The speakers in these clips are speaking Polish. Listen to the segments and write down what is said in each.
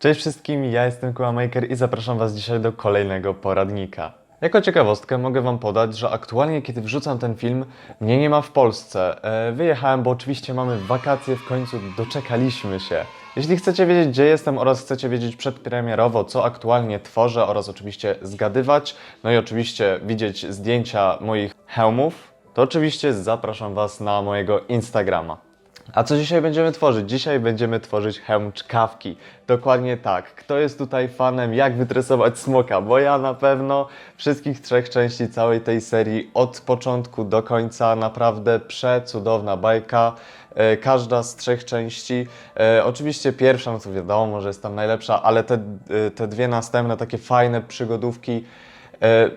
Cześć wszystkim, ja jestem Maker i zapraszam Was dzisiaj do kolejnego poradnika. Jako ciekawostkę mogę Wam podać, że aktualnie kiedy wrzucam ten film, mnie nie ma w Polsce. E, wyjechałem, bo oczywiście mamy wakacje, w końcu doczekaliśmy się. Jeśli chcecie wiedzieć, gdzie jestem oraz chcecie wiedzieć przedpremierowo, co aktualnie tworzę oraz oczywiście zgadywać, no i oczywiście widzieć zdjęcia moich hełmów, to oczywiście zapraszam Was na mojego Instagrama. A co dzisiaj będziemy tworzyć? Dzisiaj będziemy tworzyć hełm czkawki. Dokładnie tak. Kto jest tutaj fanem, jak wytresować smoka? Bo ja na pewno wszystkich trzech części całej tej serii od początku do końca naprawdę przecudowna bajka. E, Każda z trzech części. E, oczywiście pierwsza, no to wiadomo, że jest tam najlepsza, ale te, e, te dwie następne, takie fajne przygodówki,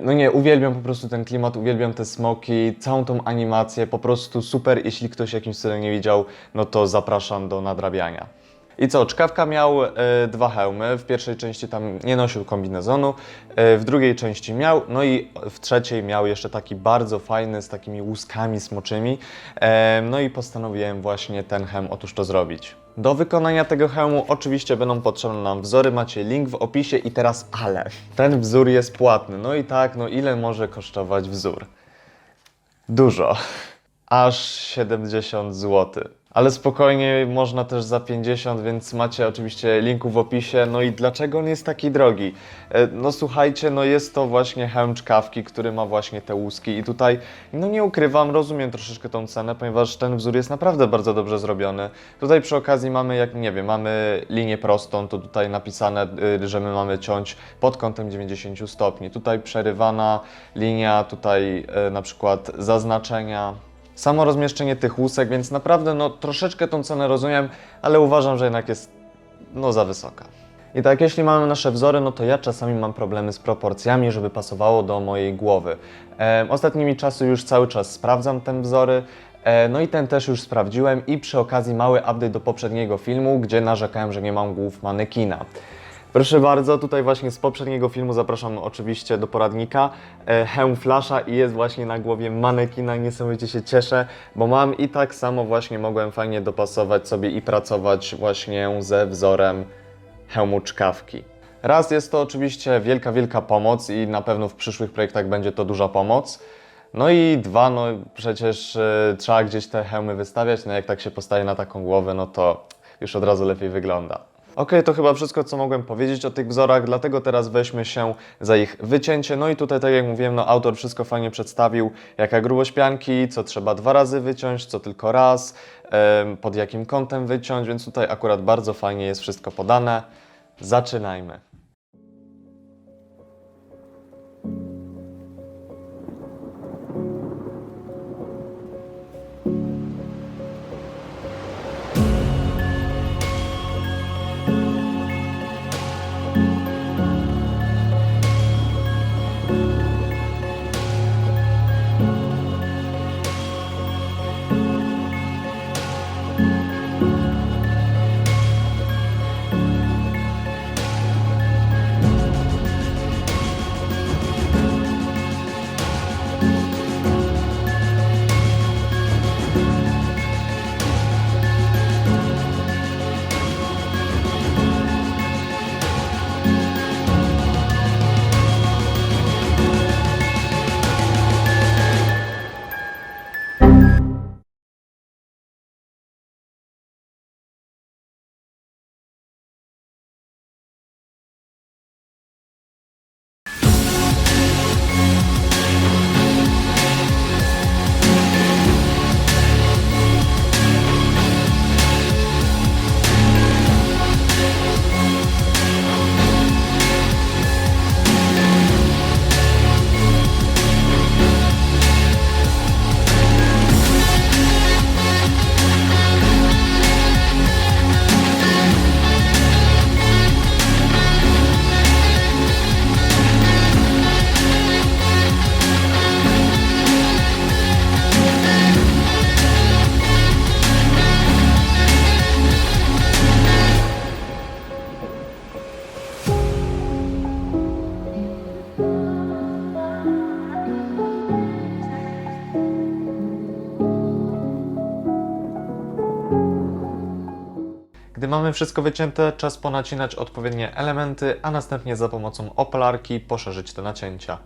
No nie, uwielbiam po prostu ten klimat, uwielbiam te smoki, całą tą animację, po prostu super. Jeśli ktoś jakimś cudem nie widział, no to zapraszam do nadrabiania. I co, Czkawka miał e, dwa hełmy, w pierwszej części tam nie nosił kombinezonu, e, w drugiej części miał, no i w trzeciej miał jeszcze taki bardzo fajny z takimi łuskami smoczymi, e, no i postanowiłem właśnie ten hełm otóż to zrobić. Do wykonania tego hełmu oczywiście będą potrzebne nam wzory, macie link w opisie i teraz ale. Ten wzór jest płatny, no i tak, no ile może kosztować wzór? Dużo. Aż 70 zł. Ale spokojnie można też za 50, więc macie oczywiście linku w opisie. No i dlaczego on jest taki drogi? E, No słuchajcie, no jest to właśnie hełm czkawki, który ma właśnie te łuski i tutaj, no nie ukrywam, rozumiem troszeczkę tą cenę, ponieważ ten wzór jest naprawdę bardzo dobrze zrobiony. Tutaj przy okazji mamy, jak nie wiem, mamy linię prostą, to tutaj napisane, y, że my mamy ciąć pod kątem 90 stopni. Tutaj przerywana linia, tutaj y, na przykład zaznaczenia, samo rozmieszczenie tych łusek, więc naprawdę no troszeczkę tą cenę rozumiem, ale uważam, że jednak jest no za wysoka. I tak, jeśli mamy nasze wzory, no to ja czasami mam problemy z proporcjami, żeby pasowało do mojej głowy. E, ostatnimi czasy już cały czas sprawdzam te wzory, e, no i ten też już sprawdziłem i przy okazji mały update do poprzedniego filmu, gdzie narzekałem, że nie mam głów manekina. Proszę bardzo, tutaj właśnie z poprzedniego filmu zapraszam oczywiście do poradnika. E, hełm flasza i jest właśnie na głowie manekina. Niesamowicie się cieszę, bo mam i tak samo właśnie mogłem fajnie dopasować sobie i pracować właśnie ze wzorem hełmu czkawki. Raz jest to oczywiście wielka, wielka pomoc i na pewno w przyszłych projektach będzie to duża pomoc. No i dwa, no przecież e, trzeba gdzieś te hełmy wystawiać, no jak tak się postaje na taką głowę, no to już od razu lepiej wygląda. Okej, to chyba wszystko, co mogłem powiedzieć o tych wzorach, dlatego teraz weźmy się za ich wycięcie. No i tutaj, tak jak mówiłem, no autor wszystko fajnie przedstawił, jaka grubość pianki, co trzeba dwa razy wyciąć, co tylko raz, pod jakim kątem wyciąć, więc tutaj akurat bardzo fajnie jest wszystko podane. Zaczynajmy. Mamy wszystko wycięte, czas ponacinać odpowiednie elementy, a następnie za pomocą opalarki poszerzyć te nacięcia.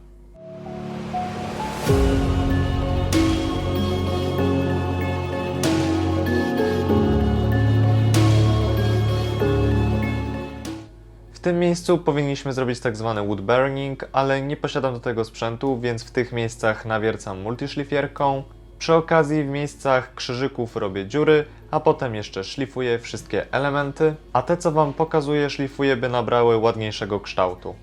W tym miejscu powinniśmy zrobić tak zwany wood burning, ale nie posiadam do tego sprzętu, więc w tych miejscach nawiercam multiszlifierką. Przy okazji w miejscach krzyżyków robię dziury, a potem jeszcze szlifuję wszystkie elementy, a te co Wam pokazuję szlifuję, by nabrały ładniejszego kształtu.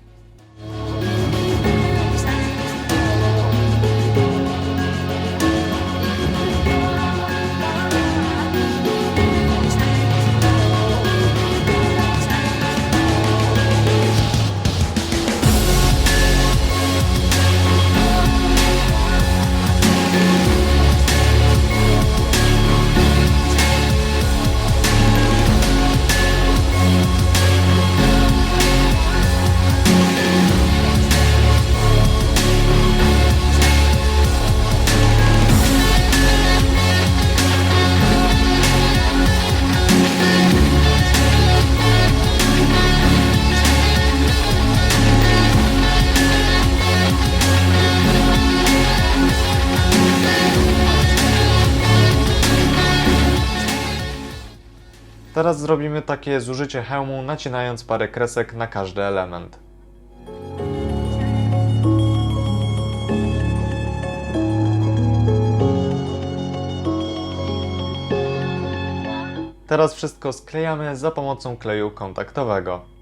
Teraz zrobimy takie zużycie hełmu, nacinając parę kresek na każdy element. Teraz wszystko sklejamy za pomocą kleju kontaktowego.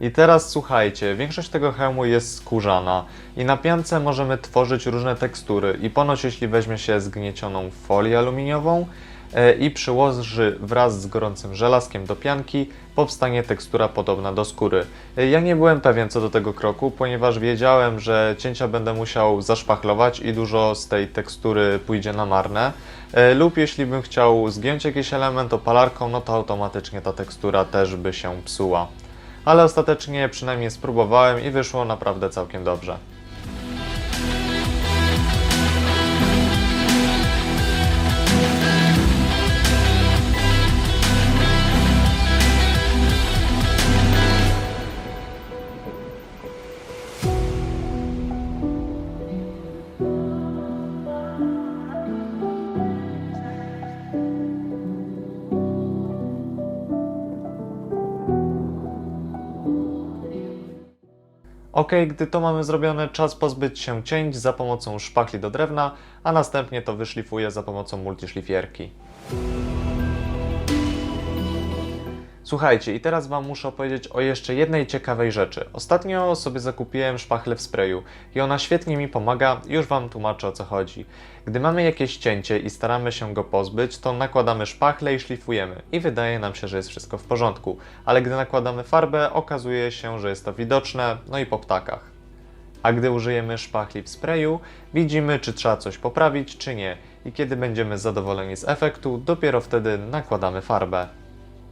I teraz słuchajcie, większość tego hełmu jest skórzana i na piance możemy tworzyć różne tekstury i ponoć jeśli weźmie się zgniecioną folię aluminiową e, i przyłoży wraz z gorącym żelazkiem do pianki, powstanie tekstura podobna do skóry. E, Ja nie byłem pewien co do tego kroku, ponieważ wiedziałem, że cięcia będę musiał zaszpachlować i dużo z tej tekstury pójdzie na marne. E, Lub jeśli bym chciał zgiąć jakiś element opalarką, no to automatycznie ta tekstura też by się psuła ale ostatecznie przynajmniej spróbowałem i wyszło naprawdę całkiem dobrze. Ok, gdy to mamy zrobione, czas pozbyć się cięć za pomocą szpachli do drewna, a następnie to wyszlifuję za pomocą multiszlifierki. Słuchajcie, i teraz Wam muszę opowiedzieć o jeszcze jednej ciekawej rzeczy. Ostatnio sobie zakupiłem szpachlę w sprayu i ona świetnie mi pomaga, już Wam tłumaczę o co chodzi. Gdy mamy jakieś cięcie i staramy się go pozbyć, to nakładamy szpachlę i szlifujemy i wydaje nam się, że jest wszystko w porządku, ale gdy nakładamy farbę, okazuje się, że jest to widoczne, no i po ptakach. A gdy użyjemy szpachli w sprayu, widzimy, czy trzeba coś poprawić, czy nie. I kiedy będziemy zadowoleni z efektu, dopiero wtedy nakładamy farbę.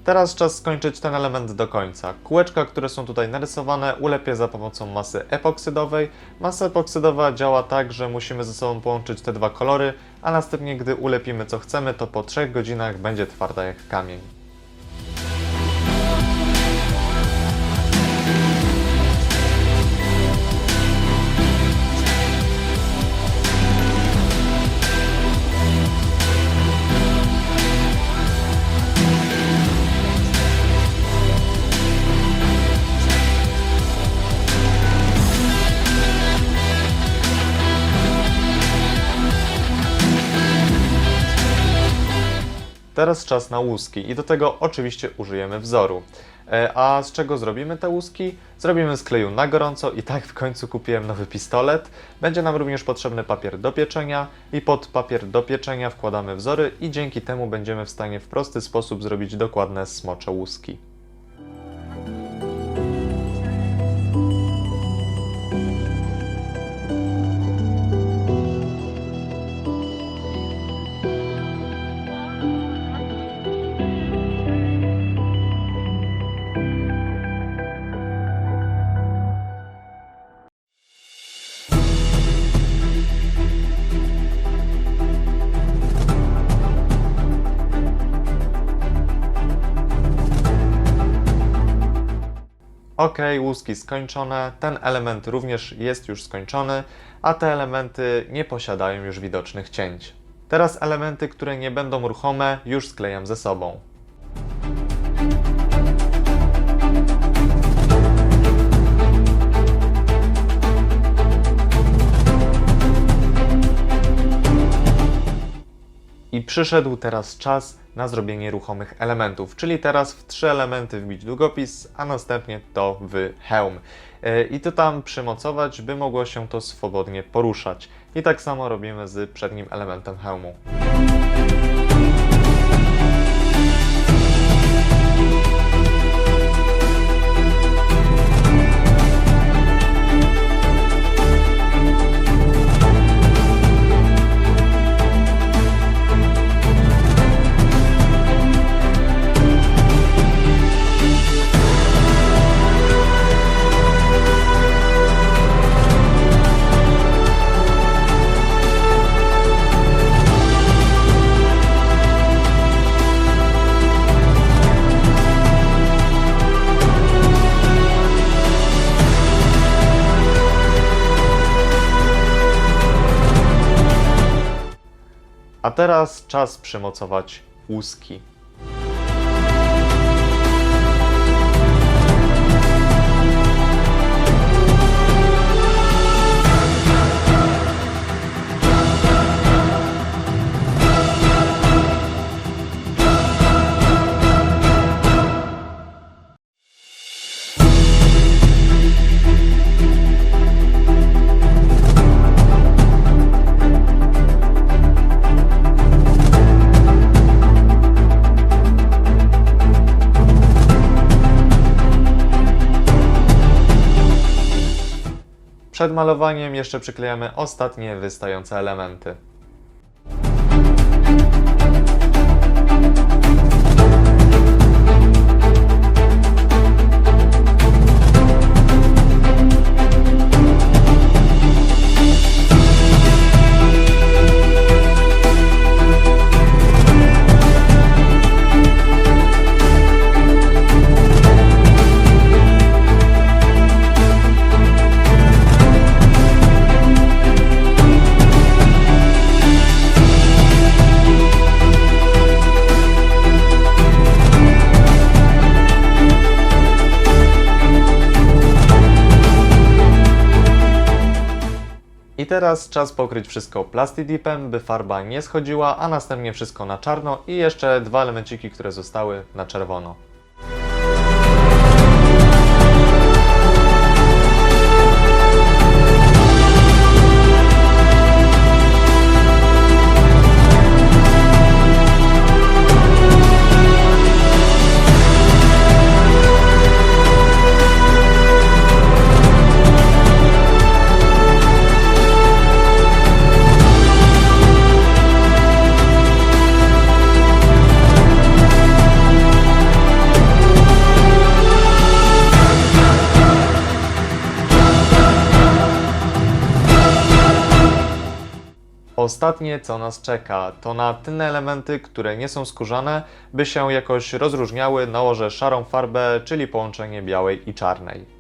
Teraz czas skończyć ten element do końca. Kółeczka, które są tutaj narysowane, ulepię za pomocą masy epoksydowej. Masa epoksydowa działa tak, że musimy ze sobą połączyć te dwa kolory, a następnie, gdy ulepimy co chcemy, to po 3 godzinach będzie twarda jak kamień. Teraz czas na łuski i do tego oczywiście użyjemy wzoru. E, A z czego zrobimy te łuski? Zrobimy z kleju na gorąco i tak w końcu kupiłem nowy pistolet. Będzie nam również potrzebny papier do pieczenia i pod papier do pieczenia wkładamy wzory i dzięki temu będziemy w stanie w prosty sposób zrobić dokładne smocze łuski. Ok, łuski skończone, ten element również jest już skończony, a te elementy nie posiadają już widocznych cięć. Teraz elementy, które nie będą ruchome, już sklejam ze sobą. I przyszedł teraz czas na zrobienie ruchomych elementów, czyli teraz w trzy elementy wbić długopis, a następnie to w hełm. Yy, I to tam przymocować, by mogło się to swobodnie poruszać. I tak samo robimy z przednim elementem hełmu. A teraz czas przymocować łuski. Przed malowaniem jeszcze przyklejamy ostatnie wystające elementy. I teraz czas pokryć wszystko plastidipem, by farba nie schodziła, a następnie wszystko na czarno i jeszcze dwa elemenciki, które zostały na czerwono. Ostatnie, co nas czeka, to na tylne elementy, które nie są skórzane, by się jakoś rozróżniały, nałożę szarą farbę, czyli połączenie białej i czarnej.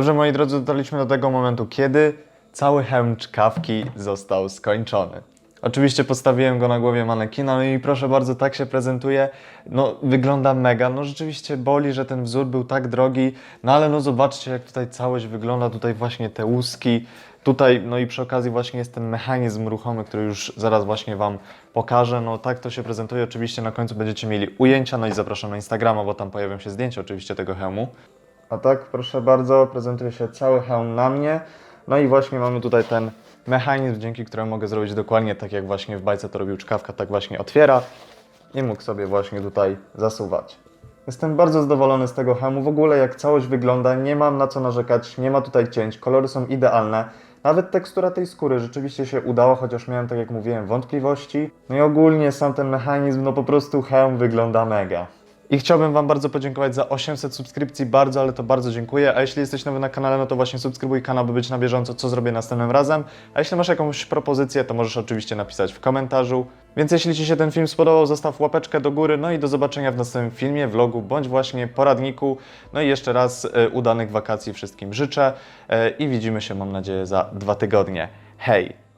Dobrze, moi drodzy, dotarliśmy do tego momentu, kiedy cały hełm czkawki został skończony. Oczywiście postawiłem go na głowie manekina, no i proszę bardzo, tak się prezentuje. No, wygląda mega. No, rzeczywiście boli, że ten wzór był tak drogi, no ale no zobaczcie, jak tutaj całość wygląda. Tutaj właśnie te łuski, tutaj, no i przy okazji właśnie jest ten mechanizm ruchomy, który już zaraz właśnie Wam pokażę. No, tak to się prezentuje. Oczywiście na końcu będziecie mieli ujęcia, no i zapraszam na Instagrama, bo tam pojawią się zdjęcia oczywiście tego hełmu. A tak, proszę bardzo, prezentuje się cały hełm na mnie. No i właśnie mamy tutaj ten mechanizm, dzięki któremu mogę zrobić dokładnie tak, jak właśnie w bajce to robił czkawka, tak właśnie otwiera i mógł sobie właśnie tutaj zasuwać. Jestem bardzo zadowolony z tego hełmu. W ogóle jak całość wygląda, nie mam na co narzekać, nie ma tutaj cięć, kolory są idealne. Nawet tekstura tej skóry rzeczywiście się udała, chociaż miałem, tak jak mówiłem, wątpliwości. No i ogólnie sam ten mechanizm, no po prostu hełm wygląda mega. I chciałbym Wam bardzo podziękować za 800 subskrypcji, bardzo, ale to bardzo dziękuję. A jeśli jesteś nowy na kanale, no to właśnie subskrybuj kanał, by być na bieżąco, co zrobię następnym razem. A jeśli masz jakąś propozycję, to możesz oczywiście napisać w komentarzu. Więc jeśli Ci się ten film spodobał, zostaw łapeczkę do góry, no i do zobaczenia w następnym filmie, vlogu, bądź właśnie poradniku. No i jeszcze raz e, udanych wakacji wszystkim życzę e, i widzimy się, mam nadzieję, za dwa tygodnie. Hej!